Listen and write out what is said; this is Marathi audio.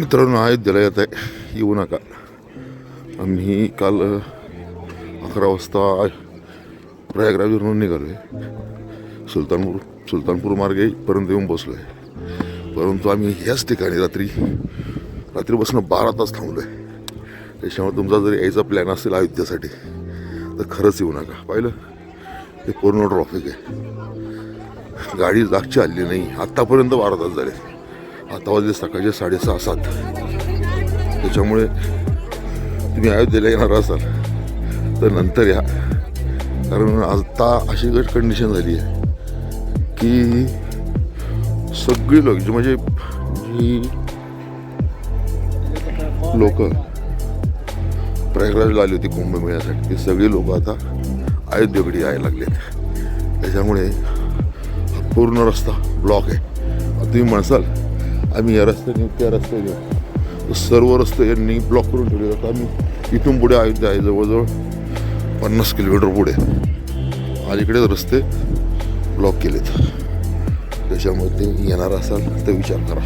मित्रांनो अयोध्येला येत आहे. येऊ नका. आम्ही काल अकरा वाजता प्रयागराजवरून निघालो आहे. सुलतानपूर सुलतानपूर मार्गे पर्यंत येऊन बसलो आहे. परंतु आम्ही ह्याच ठिकाणी रात्री रात्रीपासून बारा तास थांबलो आहे त्याच्यामुळे तुमचा जर यायचा प्लॅन असेल अयोध्येसाठी तर खरंच येऊ नका. पाहिलं? हे पूर्ण ट्रॉफिक आहे. गाडी जागची आली नाही. आत्तापर्यंत बारा तास झाले. आता वाजले सकाळचे साडेसहा सात. त्याच्यामुळे तुम्ही अयोध्येला येणार असाल तर नंतर या. कारण आता अशी कंडिशन झाली आहे की सगळी लोक जे म्हणजे जी लोक प्रयागराजला आली होती कुंभमेळ्यासाठी ती सगळी लोक आता अयोध्येकडे यायला लागलेत त्याच्यामुळे पूर्ण रस्ता ब्लॉक आहे. तुम्ही म्हणसाल आम्ही या रस्त्याने त्या रस्त्याने सर्व रस्ते यांनी ब्लॉक करून ठेवले. जातात आम्ही इथून पुढे अयोध्या आहे जवळजवळ पन्नास किलोमीटर पुढे. अलीकडे रस्ते ब्लॉक केलेत. त्याच्यामध्ये येणार असाल तर विचार करा.